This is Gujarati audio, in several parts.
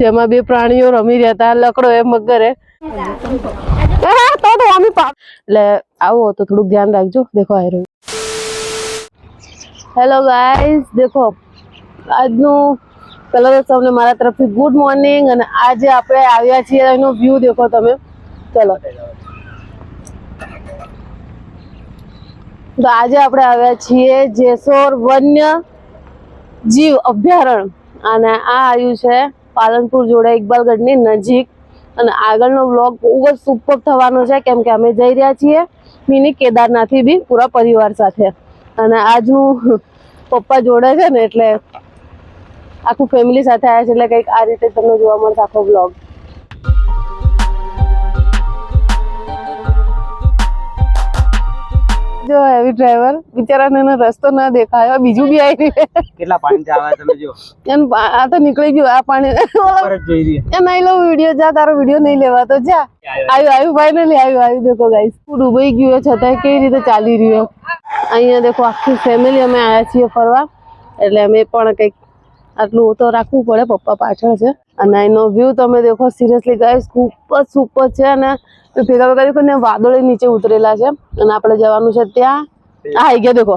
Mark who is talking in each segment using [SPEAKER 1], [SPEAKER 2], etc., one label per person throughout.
[SPEAKER 1] જેમાં બે પ્રાણીઓ રમી રહ્યા હતા, લકડો એ મગરે તો એટલે આવો, તો થોડુંક ધ્યાન રાખજો. દેખો આ રહ્યું. હેલો ગાઈઝ દેખો, આજનું પહેલા તમને મારા તરફથી ગુડ મોર્નિંગ અને આજે આપણે આવ્યા છીએ એનો વ્યૂ દેખો તમે. ચલો. તો આજે આપણે આવ્યા છીએ જેસોર વન્ય જીવ અભયારણ્ય. અને આ આવ્યું છે પાલનપુર જોડે ઇકબાલગઢની નજીક. અને આગળનો બ્લોગ બહુ જ સુપર થવાનો છે, કેમ કે અમે જઈ રહ્યા છીએ મિની કેદારનાથી બી પૂરા પરિવાર સાથે. અને આજનું પપ્પા જોડે છે ને એટલે આખું ફેમિલી સાથે આવ્યા છે, એટલે કંઈક આ રીતે તમને જોવા મળશે આખો બ્લોગ જો હેવી ડ્રાઈવર બિચારાને એનો રસ્તો ના દેખાયો બીજું બી આવી રહ્યું
[SPEAKER 2] કેટલા પાણી જાવા તમે જો
[SPEAKER 1] એમ આ તો નીકળી ગયું આ પાણી. એ નહીં લો વીડિયો જા તારો વીડિયો નહીં લેવા તો જા. આવ્યું. આવ્યું ફાઇનલી આવ્યું આવ્યું દેખો ગાઈસ ડૂબાઈ ગયો છતાંય કેવી રીતે ચાલી રહ્યો અહીંયા દેખો આખી ફેમિલી અમે આવ્યા છીએ ફરવા. એટલે અમે પણ કંઈક આટલું તો રાખવું પડે, પપ્પા પાછળ છે. અને એનો વ્યૂ તમે દેખો સિરિયસલી ગાઈસ ખૂબ જ સુપર છે. અને ભેગા ભેગા દેખો ને વાદળે નીચે ઉતરેલા છે. અને આપણે જવાનું છે ત્યાં. આ આવી ગયા, દેખો.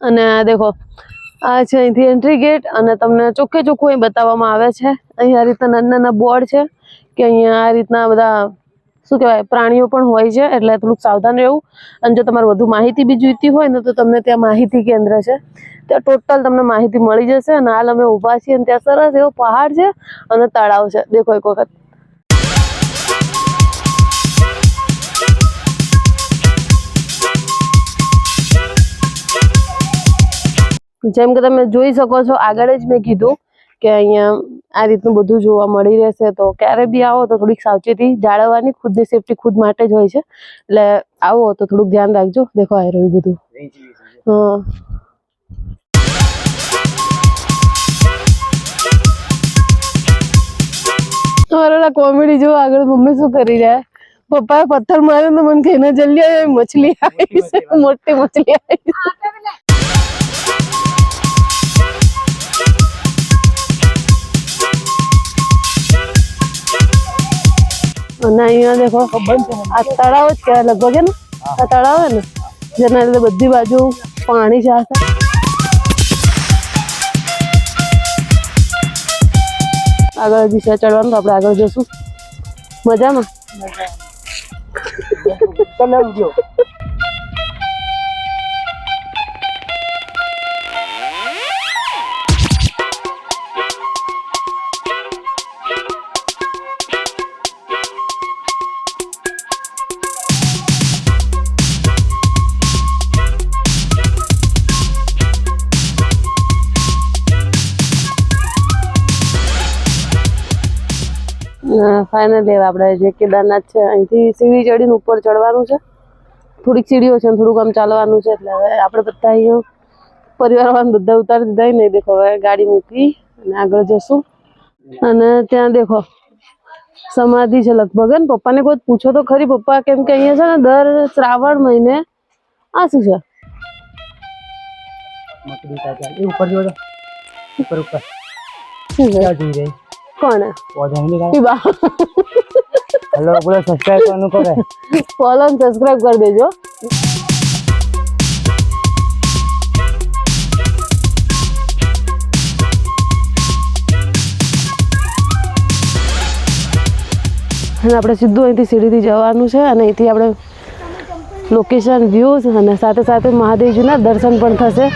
[SPEAKER 1] અને દેખો આ છે અહીંથી એન્ટ્રી ગેટ અને તમને ચોખ્ખે ચોખ્ખું અહીં બતાવવામાં આવે છે. અહીંયા આ રીતના નાના નાના બોર્ડ છે કે અહીંયા આ રીતના બધા, શું કહેવાય, પ્રાણીઓ પણ હોય છે એટલે થોડુંક સાવધાન રહેવું. અને જો તમારે વધુ માહિતી બી જોઈતી હોય ને તો તમને ત્યાં માહિતી કેન્દ્ર છે. ત્યાં ટોટલ તમને માહિતી મળી જશે અને હાલ અમે ઊભા છીએ અને ત્યાં સરસ એવો પહાડ છે અને તળાવ છે. દેખો એક વખત. જેમ કે તમે જોઈ શકો છો આગળ જ મેં કીધું કે અહીંયા આ રીતનું બધું જોવા મળી રહેશે. તો ક્યારે બી આવો તો થોડીક સાવચેતી જાળવવાની ખુદની સેફટી ખુદ માટે જ હોય છે. એટલે આવો તો થોડુંક ધ્યાન રાખજો. દેખો આવી રહ્યું બધું. હા. મારા કોમેડી જો આગળ મમ્મી શું કરી રહ્યા પપ્પાએ પથ્થર માર્યો તો મને કહીને જલ્દી આવી મછલી આવી છે મોટી મછલી આવી અને અહીંયા દેખો આ તળાવ જ કહેવાય લગભગ ને? આ તળાવ ને? જેના લીધે બધી બાજુ પાણી છે આગળ દિશા ચડવાનું આપણે આગળ જશું મજામાં?
[SPEAKER 2] તમે
[SPEAKER 1] ફાઇનલી હવે આપણે જે કેદારનાથ છે અહીંથી સીડી ચડીને ઉપર ચડવાનું છે. થોડીક સીડીઓ છે થોડુંક આમ ચાલવાનું છે એટલે હવે આપણે બધા અહીંયા પરિવારવાળાને બધા ઉતારી દીધા નહીં દેખો હવે ગાડી મૂકી અને આગળ જશું. અને ત્યાં દેખો સમાધિ છે લગભગ. ને પપ્પાને કોઈ પૂછો તો ખરી પપ્પા કેમ કે અહીંયા છે ને દર શ્રાવણ મહિને આ શું છે
[SPEAKER 2] ઉપર ઉપર ઉપર.
[SPEAKER 1] શું છે? કોણ?
[SPEAKER 2] હેલો બોલો સબસ્ક્રાઇબ કરવાનું કરે
[SPEAKER 1] ફોલો અને સબસ્ક્રાઇબ કરી દેજો. અને આપણે સીધું અહીંથી સીડીથી જવાનું છે અને અહીંથી આપણે લોકેશન વ્યૂઝ અને સાથે સાથે મહાદેવજીના દર્શન પણ થશે.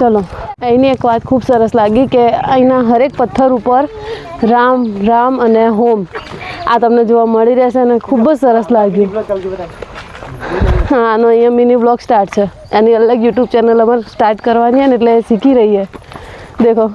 [SPEAKER 1] ચલો. અહીંની એક વાત ખૂબ સરસ લાગી કે અહીંના હરેક પથ્થર ઉપર રામ રામ અને હોમ આ તમને જોવા મળી રહેશે અને ખૂબ જ સરસ લાગ્યું. હા, આનો અહીંયા મિની બ્લોગ સ્ટાર્ટ છે. એની અલગ યુટ્યુબ ચેનલ અમારે સ્ટાર્ટ કરવાની છે ને એટલે શીખી રહીએ. દેખો.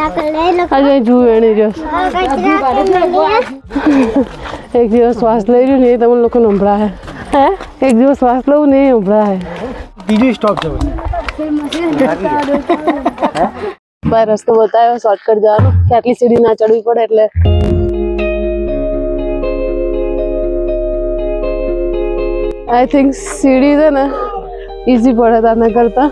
[SPEAKER 1] આજે જુએ એની એક દિવસ શ્વાસ લઈ રહ્યું ને એ તમને લોકો સંભળાય હે? એક દિવસ શ્વાસ લઉં ને એ સંભળાય
[SPEAKER 2] બીજું સ્ટોપ છે
[SPEAKER 1] ભાઈ રસ્તો બતાવ્યો શોર્ટકટ જવાનો. કે આટલી સીડી ના ચડવી પડે એટલે. આઈ થિંક સીડી છે ને ઈઝી પડે તાના કરતા.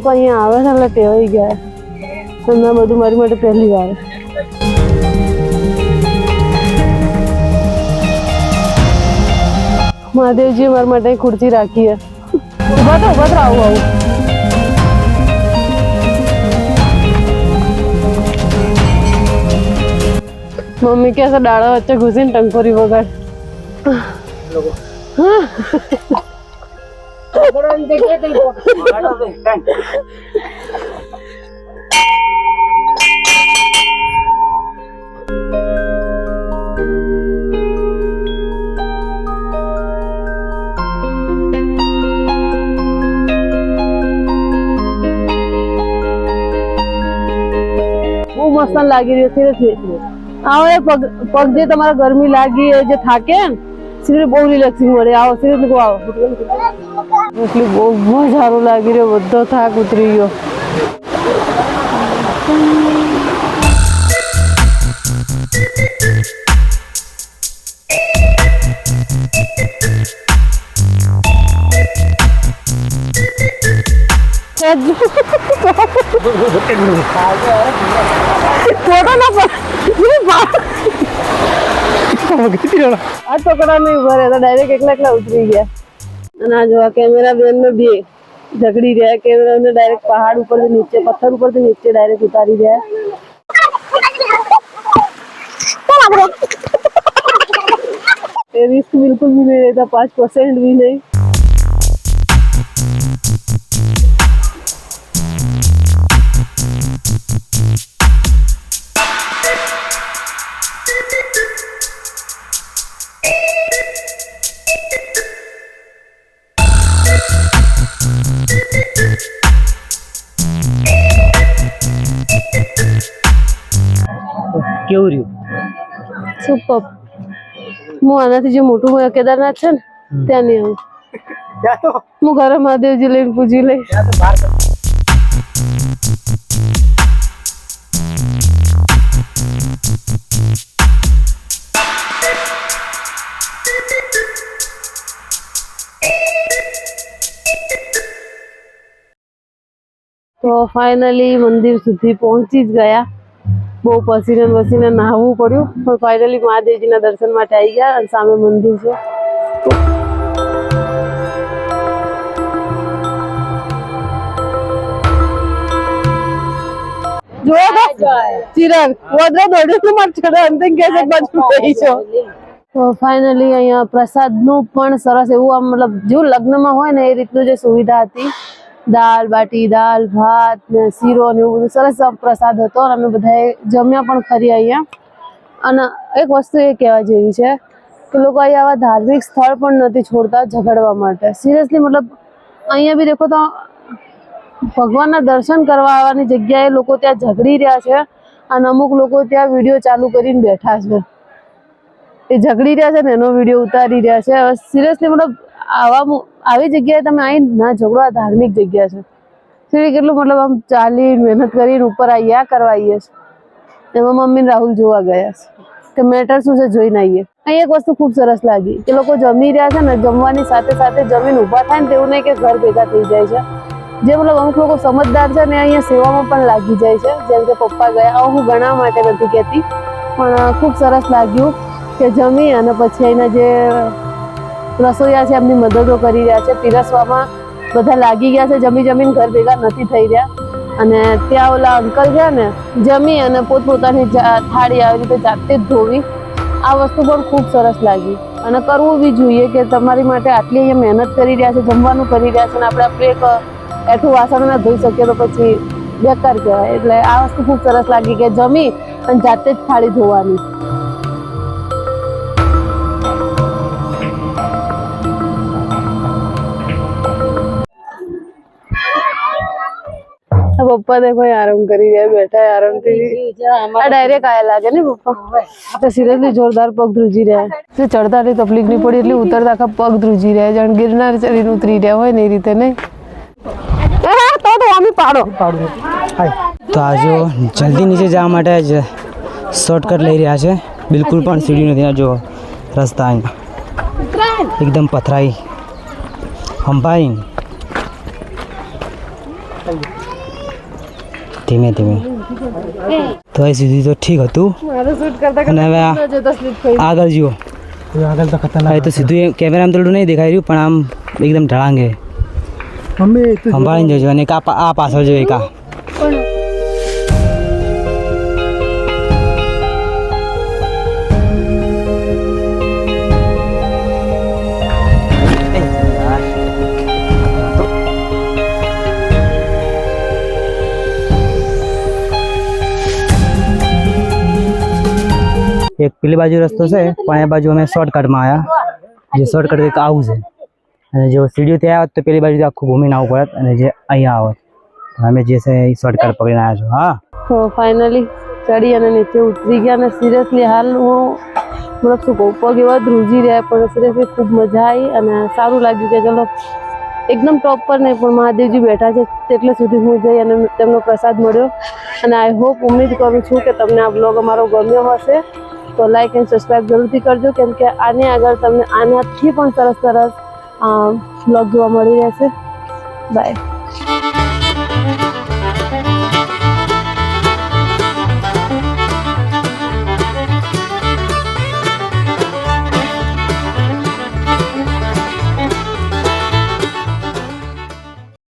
[SPEAKER 1] લોકો અહીંયા આવે છે એટલે ટેવાઈ ગયા. એમને બધું મારી માટે પહેલી વાર. મહાદેવજી મારા માટે અહીં ખુરશી રાખી છે ઊભા તો ઊભા તો આવું આવું. મમ્મી કહે છે, ડાળા વચ્ચે ઘૂસીને ટંકોરી વગાડ. બહુ મસ્ત લાગી રહ્યો સિરિયસલી એ પગ પગ તમારા ગરમી લાગી જે થાકે ને સિરિયસલી બહુ રિલેક્સિંગ મળે. આવો સિરિયસલી આવો. એટલે બહુ સારું લાગી રહ્યો બધો થાક ઉતરી ગયો. આ ટોકરા નહીં ભરે તો ડાયરેક્ટ એકલા એકલા ઉતરી ગયા. અને આ જોવા કેમેરા બેન ને બે ઝઘડી રહ્યા કેમેરા ને ડાયરેક્ટ પહાડ ઉપરથી નીચે પથ્થર ઉપરથી નીચે ડાયરેક્ટ ઉતારી રહ્યા એ રિસ્ક બિલકુલ भी नहीं रहता पाँच परसेंट भी नहीं
[SPEAKER 2] કેવું રહ્યું?
[SPEAKER 1] સુપર હું આનાથી જે મોટું હોય કેદારનાથ છે ને ત્યાં નહીં આવું. હું ઘરે મહાદેવજી લઈને પૂજી લઈશ.
[SPEAKER 2] તો
[SPEAKER 1] ફાઇનલી મંદિર સુધી પહોંચી જ ગયા. બહુ પસીને પસીને નાહવું પડ્યું. પણ ફાઇનલી મહાદેવજીના દર્શન માટે આવી ગયા અને સામે મંદિર છે. જોયો તો? ચિરાગ વડરો દોડ્યો તો માર છોડો અંતે કે છે બાજુ રહી છો તો ફાઇનલી અહીંયા પ્રસાદનું પણ સરસ એવું આમ મતલબ જેવું લગ્નમાં હોય ને એ રીતનું જે સુવિધા હતી દાલ બાટી દાલ ભાત ને શીરો ને એવું બધું સરસ પ્રસાદ હતો અને અમે બધાએ જમ્યા પણ ખરી અહીંયા. અને એક વસ્તુ એ કહેવા જેવી છે કે લોકો અહીંયા આવા ધાર્મિક સ્થળ પણ નથી છોડતા ઝઘડવા માટે. સિરિયસલી મતલબ અહીંયા બી દેખો તો ભગવાનના દર્શન કરવા આવવાની જગ્યાએ લોકો ત્યાં ઝઘડી રહ્યા છે અને અમુક લોકો ત્યાં વીડિયો ચાલુ કરીને બેઠા છે. એ ઝઘડી રહ્યા છે ને એનો વીડિયો ઉતારી રહ્યા છે. સિરિયસલી મતલબ આવા આવી જગ્યાએ તમે અહીં ના ઝઘડો, આ ધાર્મિક જગ્યા છે. સિરિયસલી કેટલું મતલબ આમ ચાલી મહેનત કરીને ઉપર આવ્યા કરવા આવીએ છે. એમાં મમ્મી રાહુલ જોવા ગયા છે. કે મેટર શું છે જોઈને આવીએ અહીં એક વસ્તુ ખૂબ સરસ લાગી કે લોકો જમી રહ્યા છે ને જમવાની સાથે સાથે જમીન ઊભા થાય ને તેવું નહીં કે ઘર ભેગા થઈ જાય છે. જે મતલબ અમુક લોકો સમજદાર છે ને અહીંયા સેવામાં પણ લાગી જાય છે. જેમ કે પપ્પા ગયા, આવું, હું ઘણા માટે નથી કહેતી, પણ ખૂબ સરસ લાગ્યું કે જમી અને પછી અહીંના જે રસોઈયા છે એમની મદદો કરી રહ્યા છે. પીરસવામાં બધા લાગી ગયા છે, જમી જમીન ઘર ભેગા નથી થઈ રહ્યા. અને ત્યાં ઓલા અંકલ છે ને, જમી અને પોતપોતાની થાળી આવી રીતે જાતે જ ધોવી. આ વસ્તુ પણ ખૂબ સરસ લાગી. અને કરવું બી જોઈએ કે તમારી માટે આટલી અહીંયા મહેનત કરી રહ્યા છે, જમવાનું કરી રહ્યા છે અને આપણે આપણે એક એઠું વાસણ ના ધોઈ શકીએ તો પછી બેકાર કહેવાય. એટલે આ વસ્તુ ખૂબ સરસ લાગી કે જમી અને જાતે જ થાળી ધોવાની. પપ્પા દેખો આરામ કરી રહ્યા, બેઠા આરામ આરામથી. આ ડાયરેક્ટ આયા લાગે ને પપ્પા. તો સિરિયસલી જોરદાર પગ ધ્રુજી રહ્યા. છે ચડતાની તકલીફ નહીં પડી એટલે ઉતરતા આખા પગ ધ્રુજી રહ્યા. જાણ ગિરનાર ચડીને ઉતરી રહ્યા હોય ને એ રીતે નહીં? તો તો અમે પાડો.
[SPEAKER 2] તો આ જો જલ્દી નીચે જવા માટે જ શોર્ટકટ લઈ રહ્યા છે. બિલકુલ પણ સીડી નથી. જો રસ્તા અહીંયા. એકદમ પથરાઈ. હંપાઈ ધીમે ધીમે. તો એ સુધી તો ઠીક હતું.
[SPEAKER 1] મારે શૂટ કરતા
[SPEAKER 2] અને હવે આગળ જુઓ.
[SPEAKER 3] આગળ તો ખતરનાક
[SPEAKER 2] તો સીધું કેમેરામાં થોડું નહીં દેખાઈ રહ્યું પણ આમ એકદમ ઢળાંગે. સંભાળીને જોજો અને આ પાછળ જો એક આ. પેલી બાજુ રસ્તો છે પણ એ બાજુ અમે શોર્ટકટમાં આવ્યા જે શોર્ટકટ કંઈક આવું છે. અને જો સીડીઓ આવ્યા આવત તો પેલી બાજુ આખું ભૂમિને આવવું પડત અને જે અહીંયા આવત. અમે જે છે એ શોર્ટકટ પકડીને આવ્યા છો હા.
[SPEAKER 1] તો ફાઇનલી ચડી અને નીચે ઉતરી ગયા અને સિરિયસલી હાલ હું મતલબ શું કહું પગ એવા ધ્રુજી રહ્યા પણ સિરિયસલી ખૂબ મજા આવી અને સારું લાગ્યું કે ચલો એકદમ ટોપ પર નહીં પણ મહાદેવજી બેઠા છે તેટલે સુધી હું જઈ અને તેમનો પ્રસાદ મળ્યો. અને આઈ હોપ ઉમ્મીદ કરું છું કે તમને આ બ્લોગ અમારો ગમ્યો હશે. તો લાઈક એન્ડ સબસ્ક્રાઈબ જરૂરથી કરજો. કેમ કે આની આગળ તમને આનાથી પણ સરસ સરસ બ્લોગ જોવા મળી રહેશે. બાય